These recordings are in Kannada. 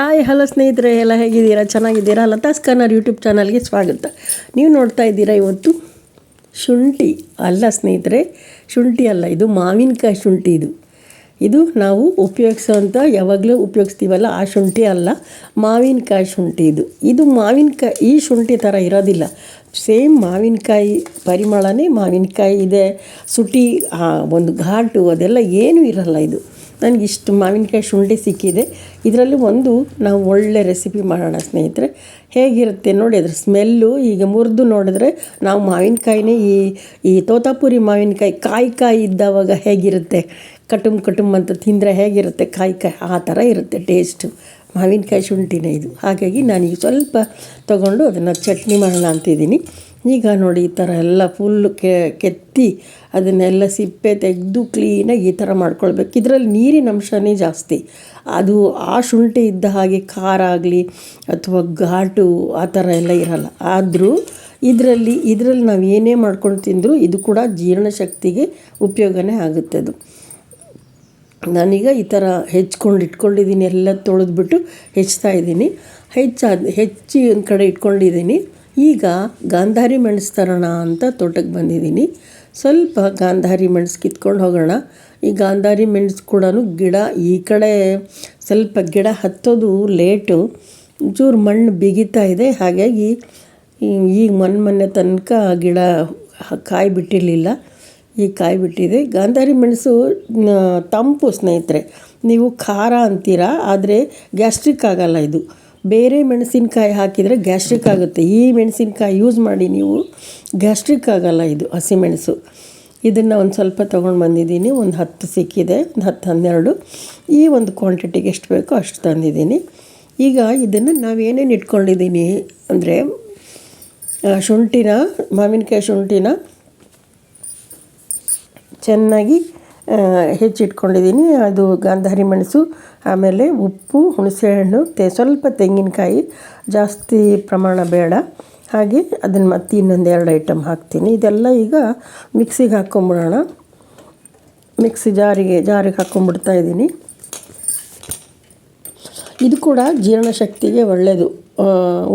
ಹಾಯ್, ಹಲೋ ಸ್ನೇಹಿತರೆ, ಎಲ್ಲ ಹೇಗಿದ್ದೀರಾ? ಚೆನ್ನಾಗಿದ್ದೀರಾ? ಲತಾಸ್ ಕನ್ನರ್ ಯೂಟ್ಯೂಬ್ ಚಾನಲ್ಗೆ ಸ್ವಾಗತ. ನೀವು ನೋಡ್ತಾ ಇದ್ದೀರಾ ಇವತ್ತು ಶುಂಠಿ ಅಲ್ಲ ಸ್ನೇಹಿತರೆ, ಶುಂಠಿ ಅಲ್ಲ, ಇದು ಮಾವಿನಕಾಯಿ ಶುಂಠಿ ಇದು. ಇದು ನಾವು ಉಪಯೋಗಿಸೋಂಥ ಯಾವಾಗಲೂ ಉಪಯೋಗಿಸ್ತೀವಲ್ಲ, ಆ ಶುಂಠಿ ಅಲ್ಲ, ಮಾವಿನಕಾಯಿ ಶುಂಠಿ ಇದು. ಇದು ಮಾವಿನಕಾಯಿ, ಈ ಶುಂಠಿ ಥರ ಇರೋದಿಲ್ಲ. ಸೇಮ್ ಮಾವಿನಕಾಯಿ ಪರಿಮಳನೇ ಮಾವಿನಕಾಯಿ ಇದೆ, ಸುಟಿ ಒಂದು ಘಾಟು ಅದೆಲ್ಲ ಏನೂ ಇರಲ್ಲ ಇದು. ನನಗೆ ಇಷ್ಟು ಮಾವಿನಕಾಯಿ ಶುಂಠಿ ಸಿಕ್ಕಿದೆ. ಇದರಲ್ಲಿ ಒಂದು ನಾವು ಒಳ್ಳೆ ರೆಸಿಪಿ ಮಾಡೋಣ ಸ್ನೇಹಿತರೆ. ಹೇಗಿರುತ್ತೆ ನೋಡಿ ಅದ್ರ ಸ್ಮೆಲ್ಲು ಈಗ ಮುರಿದು ನೋಡಿದ್ರೆ ನಾವು ಮಾವಿನಕಾಯಿನೇ ಈ ಈ ತೋತಾಪುರಿ ಮಾವಿನಕಾಯಿ ಕಾಯಿ ಕಾಯಿ ಇದ್ದಾವಾಗ ಹೇಗಿರುತ್ತೆ? ಕಟುಮ್ ಕಟುಮ್ ಅಂತ ತಿಂದರೆ ಹೇಗಿರುತ್ತೆ? ಕಾಯಿ ಕಾಯಿ ಆ ಥರ ಇರುತ್ತೆ ಟೇಸ್ಟು ಮಾವಿನಕಾಯಿ ಶುಂಠಿನೇ ಇದು. ಹಾಗಾಗಿ ನಾನೀಗ ಸ್ವಲ್ಪ ತೊಗೊಂಡು ಅದನ್ನು ಚಟ್ನಿ ಮಾಡೋಣ ಅಂತಿದ್ದೀನಿ. ಈಗ ನೋಡಿ ಈ ಥರ ಎಲ್ಲ ಫುಲ್ಲು ಕೆತ್ತಿ ಅದನ್ನೆಲ್ಲ ಸಿಪ್ಪೆ ತೆಗೆದು ಕ್ಲೀನಾಗಿ ಈ ಥರ ಮಾಡ್ಕೊಳ್ಬೇಕು. ಇದರಲ್ಲಿ ನೀರಿನ ಅಂಶನೇ ಜಾಸ್ತಿ. ಅದು ಆ ಶುಂಠಿ ಇದ್ದ ಹಾಗೆ ಖಾರ ಆಗಲಿ ಅಥವಾ ಘಾಟು ಆ ಥರ ಎಲ್ಲ ಇರಲ್ಲ. ಆದರೂ ಇದರಲ್ಲಿ ಇದರಲ್ಲಿ ನಾವು ಏನೇ ಮಾಡ್ಕೊಂಡು ತಿಂದರೂ ಇದು ಕೂಡ ಜೀರ್ಣಶಕ್ತಿಗೆ ಉಪಯೋಗನೇ ಆಗುತ್ತೆ ಅದು. ನಾನೀಗ ಈ ಥರ ಹೆಚ್ಕೊಂಡು ಇಟ್ಕೊಂಡಿದ್ದೀನಿ, ಎಲ್ಲ ತೊಳೆದ್ಬಿಟ್ಟು ಹೆಚ್ಚ್ತಾ ಇದ್ದೀನಿ. ಹೆಚ್ಚಾದ, ಹೆಚ್ಚಿ ಒಂದು ಕಡೆ ಇಟ್ಕೊಂಡಿದ್ದೀನಿ. ಈಗ ಗಾಂಧಾರಿ ಮೆಣಸು ತರೋಣ ಅಂತ ತೋಟಕ್ಕೆ ಬಂದಿದ್ದೀನಿ. ಸ್ವಲ್ಪ ಗಾಂಧಾರಿ ಮೆಣಸು ಕಿತ್ಕೊಂಡು ಹೋಗೋಣ. ಈ ಗಾಂಧಾರಿ ಮೆಣಸು ಕೂಡ ಗಿಡ ಈ ಕಡೆ ಸ್ವಲ್ಪ ಗಿಡ ಹತ್ತೋದು ಲೇಟು. ಚೂರು ಮಣ್ಣು ಬಿಗಿತಾ ಇದೆ. ಹಾಗಾಗಿ ಈಗ ಮೊನ್ನೆ ಮೊನ್ನೆ ತನಕ ಗಿಡ ಕಾಯಿ ಬಿಟ್ಟಿರಲಿಲ್ಲ ಈಗ ಕಾಯಿ ಬಿಟ್ಟಿದೆ ಗಾಂಧಾರಿ ಮೆಣಸು ತಂಪು ಸ್ನೇಹಿತರೆ, ನೀವು ಖಾರ ಅಂತೀರಾ? ಆದರೆ ಗ್ಯಾಸ್ಟ್ರಿಕ್ ಆಗಲ್ಲ ಇದು. ಬೇರೆ ಮೆಣಸಿನಕಾಯಿ ಹಾಕಿದರೆ ಗ್ಯಾಸ್ಟ್ರಿಕ್ ಆಗುತ್ತೆ. ಈ ಮೆಣಸಿನಕಾಯಿ ಯೂಸ್ ಮಾಡಿ ನೀವು ಗ್ಯಾಸ್ಟ್ರಿಕ್ ಆಗಲ್ಲ ಇದು ಹಸಿಮೆಣಸು ಇದನ್ನು ಒಂದು ಸ್ವಲ್ಪ ತೊಗೊಂಡು ಬಂದಿದ್ದೀನಿ. ಒಂದು ಹತ್ತು ಸಿಕ್ಕಿದೆ. ಒಂದು ಹತ್ತು ಹನ್ನೆರಡು. ಈ ಒಂದು ಕ್ವಾಂಟಿಟಿಗೆ ಎಷ್ಟು ಬೇಕೋ ಅಷ್ಟು ತಂದಿದ್ದೀನಿ. ಈಗ ಇದನ್ನು ನಾವೇನೇನು ಇಟ್ಕೊಂಡಿದ್ದೀನಿ ಅಂದರೆ ಶುಂಠಿನ, ಮಾವಿನಕಾಯಿ ಶುಂಠಿನ ಚೆನ್ನಾಗಿ ಹೆಚ್ಚಿಟ್ಕೊಂಡಿದ್ದೀನಿ. ಅದು ಗಾಂಧಾರಿ ಮೆಣಸು, ಆಮೇಲೆ ಉಪ್ಪು, ಹುಣಸೆಹಣ್ಣು, ತೆ, ಸ್ವಲ್ಪ ತೆಂಗಿನಕಾಯಿ, ಜಾಸ್ತಿ ಪ್ರಮಾಣ ಬೇಡ. ಹಾಗೆ ಅದನ್ನು ಮತ್ತೆ ಇನ್ನೊಂದು ಎರಡು ಐಟಮ್ ಹಾಕ್ತೀನಿ. ಇದೆಲ್ಲ ಈಗ ಮಿಕ್ಸಿಗೆ ಹಾಕ್ಕೊಂಬಿಡೋಣ ಮಿಕ್ಸಿ ಜಾರಿಗೆ ಜಾರಿಗೆ ಹಾಕ್ಕೊಂಬಿಡ್ತಾ ಇದ್ದೀನಿ. ಇದು ಕೂಡ ಜೀರ್ಣಶಕ್ತಿಗೆ ಒಳ್ಳೆಯದು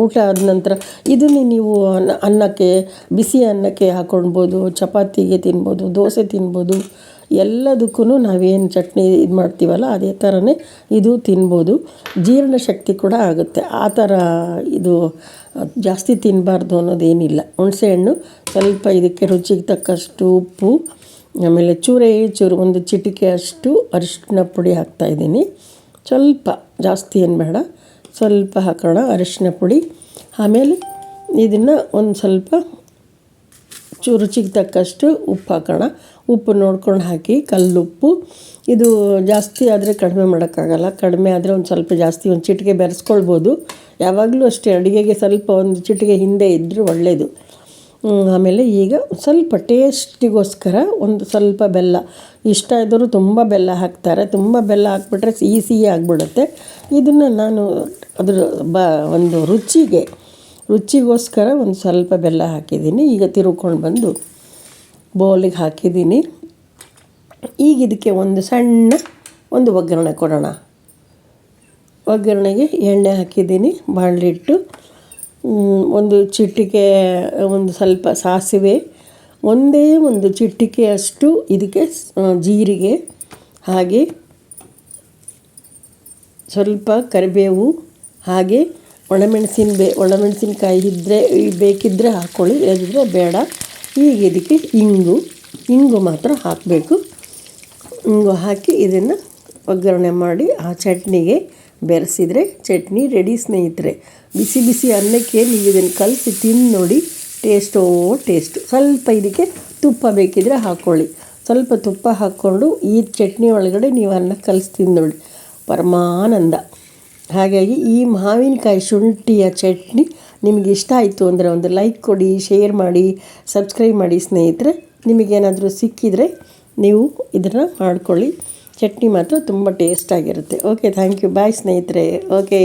ಊಟ ಆದ ನಂತರ ಇದನ್ನೇ ನೀವು ಅನ್ನ, ಅನ್ನಕ್ಕೆ, ಬಿಸಿ ಅನ್ನಕ್ಕೆ ಹಾಕ್ಕೊಳ್ಬೋದು ಚಪಾತಿಗೆ ತಿನ್ಬೋದು, ದೋಸೆ ತಿನ್ಬೋದು. ಎಲ್ಲದಕ್ಕೂ ನಾವೇನು ಚಟ್ನಿ ಇದು ಮಾಡ್ತೀವಲ್ಲ, ಅದೇ ಥರನೇ ಇದು ತಿನ್ಬೋದು. ಜೀರ್ಣಶಕ್ತಿ ಕೂಡ ಆಗುತ್ತೆ. ಆ ಥರ ಇದು ಜಾಸ್ತಿ ತಿನ್ನಬಾರ್ದು ಅನ್ನೋದೇನಿಲ್ಲ. ಹುಣಸೆಹಣ್ಣು ಸ್ವಲ್ಪ ಇದಕ್ಕೆ ರುಚಿಗೆ ತಕ್ಕಷ್ಟು ಉಪ್ಪು, ಆಮೇಲೆ ಚೂರೆ ಚೂರು ಒಂದು ಚಿಟಿಕೆ ಅಷ್ಟು ಅರಿಶಿನ ಪುಡಿ ಹಾಕ್ತಾಯಿದ್ದೀನಿ ಸ್ವಲ್ಪ, ಜಾಸ್ತಿ ಏನು ಬೇಡ. ಸ್ವಲ್ಪ ಹಾಕೋಣ ಅರಿಶಿನ ಪುಡಿ. ಆಮೇಲೆ ಇದನ್ನು ಒಂದು ಸ್ವಲ್ಪ ಚೂ ರುಚಿಗೆ ತಕ್ಕಷ್ಟು ಉಪ್ಪು ಹಾಕೋಣ. ಉಪ್ಪು ನೋಡ್ಕೊಂಡು ಹಾಕಿ ಕಲ್ಲುಪ್ಪು ಇದು ಜಾಸ್ತಿ ಆದರೆ ಕಡಿಮೆ ಮಾಡೋಕ್ಕಾಗಲ್ಲ. ಕಡಿಮೆ ಆದರೆ ಒಂದು ಸ್ವಲ್ಪ ಜಾಸ್ತಿ ಒಂದು ಚಿಟಿಕೆ ಬೆರೆಸ್ಕೊಳ್ಬೋದು. ಯಾವಾಗಲೂ ಅಷ್ಟೇ ಅಡುಗೆಗೆ ಸ್ವಲ್ಪ ಒಂದು ಚಿಟಿಕೆ ಹಿಂದೆ ಇದ್ದರೆ ಒಳ್ಳೆಯದು ಆಮೇಲೆ ಈಗ ಸ್ವಲ್ಪ ಟೇಸ್ಟಿಗೋಸ್ಕರ ಒಂದು ಸ್ವಲ್ಪ ಬೆಲ್ಲ. ಇಷ್ಟ ಇದ್ದರೂ ತುಂಬ ಬೆಲ್ಲ ಹಾಕ್ತಾರೆ. ತುಂಬ ಬೆಲ್ಲ ಹಾಕ್ಬಿಟ್ರೆ ಸಿಹಿ ಸಿಹಿ ಆಗಿಬಿಡುತ್ತೆ ಇದನ್ನು ನಾನು ಅದರ ಬ ಒಂದು ರುಚಿಗೆ ರುಚಿಗೋಸ್ಕರ ಒಂದು ಸ್ವಲ್ಪ ಬೆಲ್ಲ ಹಾಕಿದ್ದೀನಿ. ಈಗ ತಿರುಕೊಂಡು ಬಂದು ಬೌಲಿಗೆ ಹಾಕಿದ್ದೀನಿ. ಈಗ ಇದಕ್ಕೆ ಒಂದು ಸಣ್ಣ ಒಂದು ಒಗ್ಗರಣೆ ಕೊಡೋಣ. ಒಗ್ಗರಣೆಗೆ ಎಣ್ಣೆ ಹಾಕಿದ್ದೀನಿ, ಬಾಣಲಿಟ್ಟು. ಒಂದು ಚಿಟಿಕೆ, ಒಂದು ಸ್ವಲ್ಪ ಸಾಸಿವೆ, ಒಂದೇ ಒಂದು ಚಿಟಿಕೆಯಷ್ಟು ಇದಕ್ಕೆ ಜೀರಿಗೆ, ಹಾಗೆ ಸ್ವಲ್ಪ ಕರಿಬೇವು, ಹಾಗೆ ಒಣಮೆಣಸಿನ ಬೇ, ಒಣಮೆಣಸಿನ್ಕಾಯಿ ಇದ್ದರೆ ಬೇಕಿದ್ದರೆ ಹಾಕ್ಕೊಳ್ಳಿ ಇಲ್ಲದಿದ್ದರೆ ಬೇಡ. ಈಗ ಇದಕ್ಕೆ ಇಂಗು ಇಂಗು ಮಾತ್ರ ಹಾಕಬೇಕು. ಇಂಗು ಹಾಕಿ ಇದನ್ನು ಒಗ್ಗರಣೆ ಮಾಡಿ ಆ ಚಟ್ನಿಗೆ ಬೆರೆಸಿದರೆ ಚಟ್ನಿ ರೆಡಿ ಸ್ನೇಹಿತರೆ. ಬಿಸಿ ಬಿಸಿ ಅನ್ನಕ್ಕೆ ನೀವು ಇದನ್ನು ಕಲಸಿ ತಿಂದು ನೋಡಿ ಟೇಸ್ಟೋ ಟೇಸ್ಟು ಸ್ವಲ್ಪ ಇದಕ್ಕೆ ತುಪ್ಪ ಬೇಕಿದ್ರೆ ಹಾಕ್ಕೊಳ್ಳಿ ಸ್ವಲ್ಪ ತುಪ್ಪ ಹಾಕ್ಕೊಂಡು ಈ ಚಟ್ನಿ ಒಳಗಡೆ ನೀವು ಅನ್ನ ಕಲಸಿ ತಿಂದು ನೋಡಿ ಪರಮಾನಂದ. ಹಾಗಾಗಿ ಈ ಮಾವಿನಕಾಯಿ ಶುಂಠಿಯ ಚಟ್ನಿ ನಿಮಗೆ ಇಷ್ಟ ಆಯಿತು ಅಂದರೆ ಒಂದು ಲೈಕ್ ಕೊಡಿ ಶೇರ್ ಮಾಡಿ ಸಬ್ಸ್ಕ್ರೈಬ್ ಮಾಡಿ ಸ್ನೇಹಿತರೆ. ನಿಮಗೇನಾದರೂ ಸಿಕ್ಕಿದರೆ ನೀವು ಇದನ್ನು ಮಾಡ್ಕೊಳ್ಳಿ. ಚಟ್ನಿ ಮಾತ್ರ ತುಂಬ ಟೇಸ್ಟಾಗಿರುತ್ತೆ ಓಕೆ ಥ್ಯಾಂಕ್ ಯು ಬಾಯ್ ಸ್ನೇಹಿತರೆ. ಓಕೆ